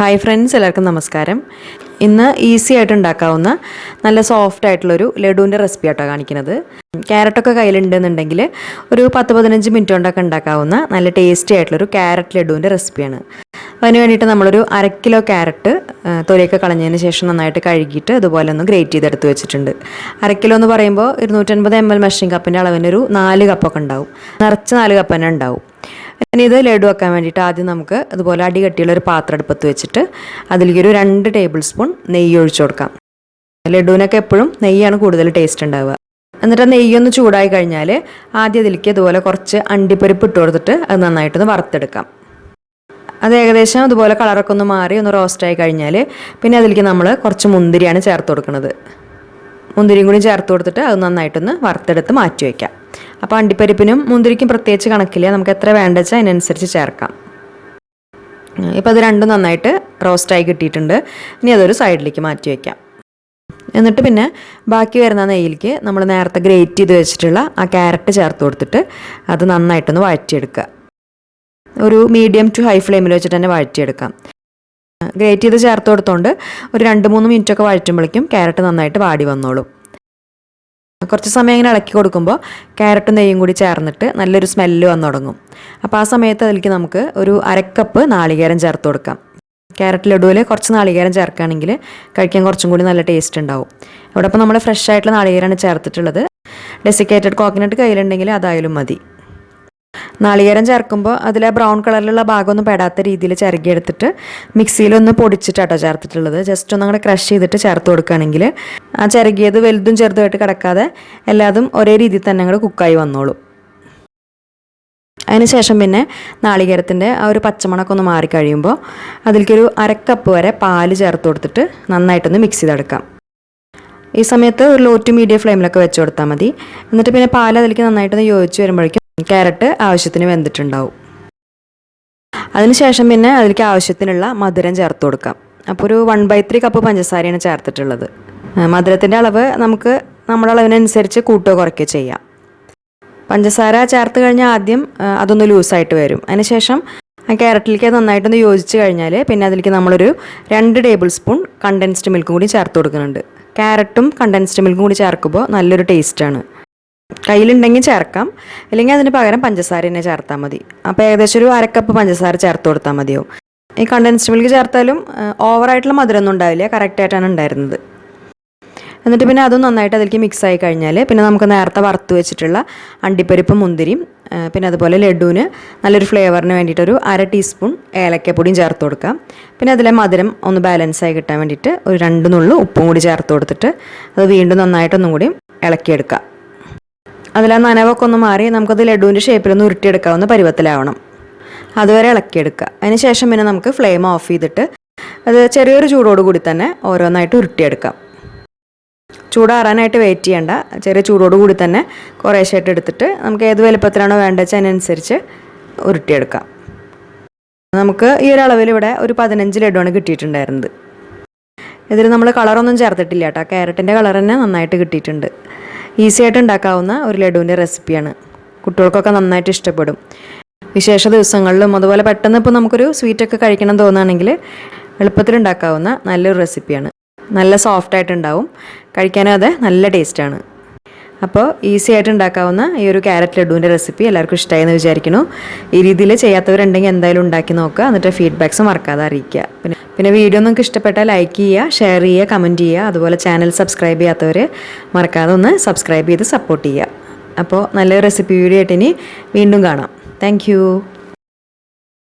Hi friends എല്ലാവർക്കും നമസ്കാരം. ഇന്ന് ഈസി ആയിട്ട് ഉണ്ടാക്കാവുന്ന നല്ല സോഫ്റ്റ് ആയിട്ടുള്ളൊരു ലഡുവിന്റെ റെസിപ്പി ആട്ടോ കാണിക്കുന്നത്. ക്യാരറ്റൊക്കെ കയ്യിലുണ്ടെന്നുണ്ടെങ്കിൽ ഒരു പത്ത് പതിനഞ്ച് മിനിറ്റ് കൊണ്ടൊക്കെ ഉണ്ടാക്കാവുന്ന നല്ല ടേസ്റ്റി ആയിട്ടുള്ളൊരു ക്യാരറ്റ് ലഡുവിന്റെ റെസിപ്പിയാണ്. അതിന് വേണ്ടിയിട്ട് നമ്മളൊരു അര കിലോ ക്യാരറ്റ് തൊലിയൊക്കെ കളഞ്ഞതിന് ശേഷം നന്നായിട്ട് കഴുകിയിട്ട് അതുപോലെ ഒന്ന് ഗ്രേറ്റ് ചെയ്തെടുത്ത് വെച്ചിട്ടുണ്ട്. അര കിലോ എന്ന് പറയുമ്പോൾ ഇരുന്നൂറ്റൻപത് എം എൽ മെഷീൻ കപ്പിന്റെ അളവിനൊരു നാല് കപ്പൊക്കെ ഉണ്ടാവും. നിറച്ച് നാല് കപ്പ് തന്നെ ഉണ്ടാവും. ഇനി ഇത് ലഡു വെക്കാൻ വേണ്ടിയിട്ട് ആദ്യം നമുക്ക് അതുപോലെ അടി കട്ടിയുള്ള ഒരു പാത്രം അടുപ്പത്ത് വെച്ചിട്ട് അതിലേക്ക് ഒരു രണ്ട് ടേബിൾ സ്പൂൺ നെയ്യ് ഒഴിച്ചു കൊടുക്കാം. ലഡുവിനൊക്കെ എപ്പോഴും നെയ്യാണ് കൂടുതൽ ടേസ്റ്റ് ഉണ്ടാവുക. എന്നിട്ട് നെയ്യൊന്ന് ചൂടായി കഴിഞ്ഞാൽ ആദ്യം അതിലേക്ക് അതുപോലെ കുറച്ച് അണ്ടിപ്പരിപ്പ് ഇട്ട് കൊടുത്തിട്ട് അത് നന്നായിട്ടൊന്ന് വറുത്തെടുക്കാം. അത് ഏകദേശം അതുപോലെ കളറൊക്കെ ഒന്ന് മാറി ഒന്ന് റോസ്റ്റായി കഴിഞ്ഞാൽ പിന്നെ അതിലേക്ക് നമ്മൾ കുറച്ച് മുന്തിരിയാണ് ചേർത്ത് കൊടുക്കുന്നത് മുന്തിരിയും കൂടി ചേർത്ത് കൊടുത്തിട്ട് അത് നന്നായിട്ടൊന്ന് വറുത്തെടുത്ത് മാറ്റി വയ്ക്കാം അപ്പോൾ അണ്ടിപ്പരിപ്പിനും മുന്തിരിക്കും പ്രത്യേകിച്ച് കണക്കില്ല. നമുക്ക് എത്ര വേണ്ട വെച്ചാൽ അതിനനുസരിച്ച് ചേർക്കാം. ഇപ്പോൾ അത് രണ്ടും നന്നായിട്ട് റോസ്റ്റായി കിട്ടിയിട്ടുണ്ട്. ഇനി അതൊരു സൈഡിലേക്ക് മാറ്റി വയ്ക്കാം എന്നിട്ട് പിന്നെ ബാക്കി വരുന്ന നെയ്യിലേക്ക് നമ്മൾ നേരത്തെ ഗ്രേറ്റ് ചെയ്ത് വെച്ചിട്ടുള്ള ആ ക്യാരറ്റ് ചേർത്ത് കൊടുത്തിട്ട് അത് നന്നായിട്ടൊന്ന് വഴറ്റിയെടുക്കുക. ഒരു മീഡിയം ടു ഹൈ ഫ്ലെയിമിൽ വെച്ചിട്ട് തന്നെ വഴറ്റിയെടുക്കാം ഗ്രേറ്റ് ചെയ്ത് ചേർത്ത് കൊടുത്തോണ്ട് ഒരു രണ്ട് മൂന്ന് മിനിറ്റൊക്കെ വഴറ്റുമ്പോഴേക്കും ക്യാരറ്റ് നന്നായിട്ട് വാടി വന്നോളും. കുറച്ച് സമയം ഇങ്ങനെ ഇളക്കി കൊടുക്കുമ്പോൾ ക്യാരറ്റും നെയ്യും കൂടി ചേർന്നിട്ട് നല്ലൊരു സ്മെല്ല് വന്നു തുടങ്ങും. അപ്പോൾ ആ സമയത്ത് അതിലേക്ക് നമുക്ക് ഒരു അരക്കപ്പ് നാളികേരം ചേർത്ത് കൊടുക്കാം. ക്യാരറ്റ് ലഡുവിൽ കുറച്ച് നാളികേരം ചേർക്കുകയാണെങ്കിൽ കഴിക്കാൻ കുറച്ചും കൂടി നല്ല ടേസ്റ്റ് ഉണ്ടാവും. ഇവിടെ ഇപ്പോൾ നമ്മൾ ഫ്രഷ് ആയിട്ടുള്ള നാളികേരമാണ് ചേർത്തിട്ടുള്ളത്. ഡെസിക്കേറ്റഡ് കോക്കനട്ട് കയ്യിലുണ്ടെങ്കിൽ അതായാലും മതി. നാളികേരം ചേർക്കുമ്പോൾ അതിലെ ബ്രൗൺ കളറിലുള്ള ഭാഗമൊന്നും പെടാത്ത രീതിയിൽ ചിരകിയെടുത്തിട്ട് മിക്സിയിലൊന്ന് പൊടിച്ചിട്ടാട്ടോ ചേർത്തിട്ടുള്ളത്. ജസ്റ്റ് ഒന്ന് അങ്ങോട്ട് ക്രഷ് ചെയ്തിട്ട് ചേർത്ത് കൊടുക്കുകയാണെങ്കിൽ ആ ചിരകിയത് വലുതും ചെറുതുമായിട്ട് കിടക്കാതെ എല്ലാതും ഒരേ രീതിയിൽ തന്നെ അങ്ങോട്ട് കുക്കായി വന്നോളും. അതിനുശേഷം പിന്നെ നാളികേരത്തിന്റെ ആ ഒരു പച്ചമണക്കം ഒന്ന് മാറി കഴിയുമ്പോൾ അതിലേക്കൊരു അരക്കപ്പ് വരെ പാൽ ചേർത്ത് കൊടുത്തിട്ട് നന്നായിട്ടൊന്ന് മിക്സ് ചെയ്തെടുക്കാം. ഈ സമയത്ത് ഒരു ലോ ടു മീഡിയം ഫ്ലെയിമിലൊക്കെ വെച്ച് കൊടുത്താൽ മതി. എന്നിട്ട് പിന്നെ പാൽ അതിലേക്ക് നന്നായിട്ടൊന്ന് യോജിച്ച് വരുമ്പോഴേക്കും ക്യാരറ്റ് ആവശ്യത്തിന് വെന്തിട്ടുണ്ടാവും. അതിനുശേഷം പിന്നെ അതിലേക്ക് ആവശ്യത്തിനുള്ള മധുരം ചേർത്ത് കൊടുക്കാം. അപ്പോൾ ഒരു വൺ ബൈ ത്രീ കപ്പ് പഞ്ചസാരയാണ് ചേർത്തിട്ടുള്ളത്. മധുരത്തിന്റെ അളവ് നമുക്ക് നമ്മുടെ അളവിനനുസരിച്ച് കൂട്ടോ കുറയ്ക്കുക ചെയ്യാം. പഞ്ചസാര ചേർത്ത് കഴിഞ്ഞാൽ ആദ്യം അതൊന്ന് ലൂസായിട്ട് വരും. അതിനുശേഷം ആ ക്യാരറ്റിലേക്ക് നന്നായിട്ടൊന്ന് യോജിച്ച് കഴിഞ്ഞാൽ പിന്നെ അതിലേക്ക് നമ്മളൊരു രണ്ട് ടേബിൾ സ്പൂൺ കണ്ടൻസ്ഡ് മിൽക്കും കൂടി ചേർത്ത് കൊടുക്കുന്നുണ്ട്. ക്യാരറ്റും കണ്ടൻസ്ഡ് മിൽക്കും കൂടി ചേർക്കുമ്പോൾ നല്ലൊരു ടേസ്റ്റാണ് കയ്യിലുണ്ടെങ്കിൽ ചേർക്കാം. അല്ലെങ്കിൽ അതിന് പകരം പഞ്ചസാര തന്നെ ചേർത്താൽ മതി. അപ്പോൾ ഏകദേശം ഒരു അരക്കപ്പ് പഞ്ചസാര ചേർത്ത് കൊടുത്താൽ മതിയാവും. ഈ കണ്ടൻസ്ഡ് മിൽക്ക് ചേർത്താലും ഓവറായിട്ടുള്ള മധുരമൊന്നും ഉണ്ടാവില്ല. കറക്റ്റായിട്ടാണ് ഉണ്ടായിരുന്നത്. എന്നിട്ട് പിന്നെ അതും നന്നായിട്ട് അതിലേക്ക് മിക്സ് ആയി കഴിഞ്ഞാൽ പിന്നെ നമുക്ക് നേരത്തെ വറുത്ത് വെച്ചിട്ടുള്ള അണ്ടിപ്പരിപ്പും മുന്തിരിയും പിന്നെ അതുപോലെ ലഡുവിന് നല്ലൊരു ഫ്ലേവറിന് വേണ്ടിയിട്ട് വേണ്ടിയിട്ടൊരു അര ടീസ്പൂൺ ഏലക്കപ്പൊടിയും ചേർത്ത് കൊടുക്കാം. പിന്നെ അതിലെ മധുരം ഒന്ന് ബാലൻസ് ആയി കിട്ടാൻ വേണ്ടിയിട്ട് ഒരു രണ്ട് നുള്ളു ഉപ്പും കൂടി ചേർത്ത് കൊടുത്തിട്ട് അത് വീണ്ടും നന്നായിട്ടൊന്നും കൂടി ഇളക്കിയെടുക്കാം അതിലെ നനവൊക്കെ ഒന്ന് മാറി നമുക്കത് ലഡുവിന്റെ ഷേപ്പിലൊന്ന് ഉരുട്ടിയെടുക്കാവുന്ന പരുവത്തിലാവണം. അതുവരെ ഇളക്കിയെടുക്കുക. അതിന് ശേഷം പിന്നെ നമുക്ക് ഫ്ലെയിം ഓഫ് ചെയ്തിട്ട് അത് ചെറിയൊരു ചൂടോട് കൂടി തന്നെ ഓരോന്നായിട്ട് ഉരുട്ടിയെടുക്കാം. ചൂടാറാനായിട്ട് വെയിറ്റ് ചെയ്യണ്ട. ചെറിയ ചൂടോട് കൂടി തന്നെ കുറേശ്ശായിട്ട് എടുത്തിട്ട് നമുക്ക് ഏത് വലുപ്പത്തിലാണോ വേണ്ടത് വെച്ചാൽ അതിനനുസരിച്ച് ഉരുട്ടിയെടുക്കാം. നമുക്ക് ഈ ഒരു അളവിൽ ഇവിടെ ഒരു പതിനഞ്ച് ലഡുവാണ് കിട്ടിയിട്ടുണ്ടായിരുന്നത്. ഇതിൽ നമ്മൾ കളറൊന്നും ചേർത്തിട്ടില്ല കേട്ടോ. ക്യാരറ്റിന്റെ കളർ തന്നെ നന്നായിട്ട് കിട്ടിയിട്ടുണ്ട്. ഈസി ആയിട്ട് ഉണ്ടാക്കാവുന്ന ഒരു ലഡുവിന്റെ റെസിപ്പിയാണ് കുട്ടികൾക്കൊക്കെ നന്നായിട്ട് ഇഷ്ടപ്പെടും. വിശേഷ ദിവസങ്ങളിലും അതുപോലെ പെട്ടെന്ന് ഇപ്പോൾ നമുക്കൊരു സ്വീറ്റൊക്കെ കഴിക്കണം തോന്നുകയാണെങ്കിൽ എളുപ്പത്തിൽ ഉണ്ടാക്കാവുന്ന നല്ലൊരു റെസിപ്പിയാണ് നല്ല സോഫ്റ്റ് ആയിട്ടുണ്ടാവും. കഴിക്കാനും അത് നല്ല ടേസ്റ്റാണ് അപ്പോൾ ഈസി ആയിട്ട് ഉണ്ടാക്കാവുന്ന ഈ ഒരു ക്യാരറ്റ് ലഡുവിന്റെ റെസിപ്പി എല്ലാവർക്കും ഇഷ്ടമായെന്ന് വിചാരിക്കുന്നു. ഈ രീതിയിൽ ചെയ്യാത്തവരുണ്ടെങ്കിൽ എന്തായാലും ഉണ്ടാക്കി നോക്കുക. എന്നിട്ട് ഫീഡ്ബാക്ക്സ് മറക്കാതെ അറിയിക്കുക. പിന്നെ പിന്നെ വീഡിയോ നിങ്ങൾക്ക് ഇഷ്ടപ്പെട്ടാൽ ലൈക്ക് ചെയ്യുക ഷെയർ ചെയ്യുക കമന്റ് ചെയ്യുക. അതുപോലെ ചാനൽ സബ്സ്ക്രൈബ് ചെയ്യാത്തവർ മറക്കാതെ ഒന്ന് സബ്സ്ക്രൈബ് ചെയ്ത് സപ്പോർട്ട് ചെയ്യുക. അപ്പോൾ നല്ലൊരു റെസിപ്പി വീഡിയോ ആയിട്ട് ഇനി വീണ്ടും കാണാം. താങ്ക്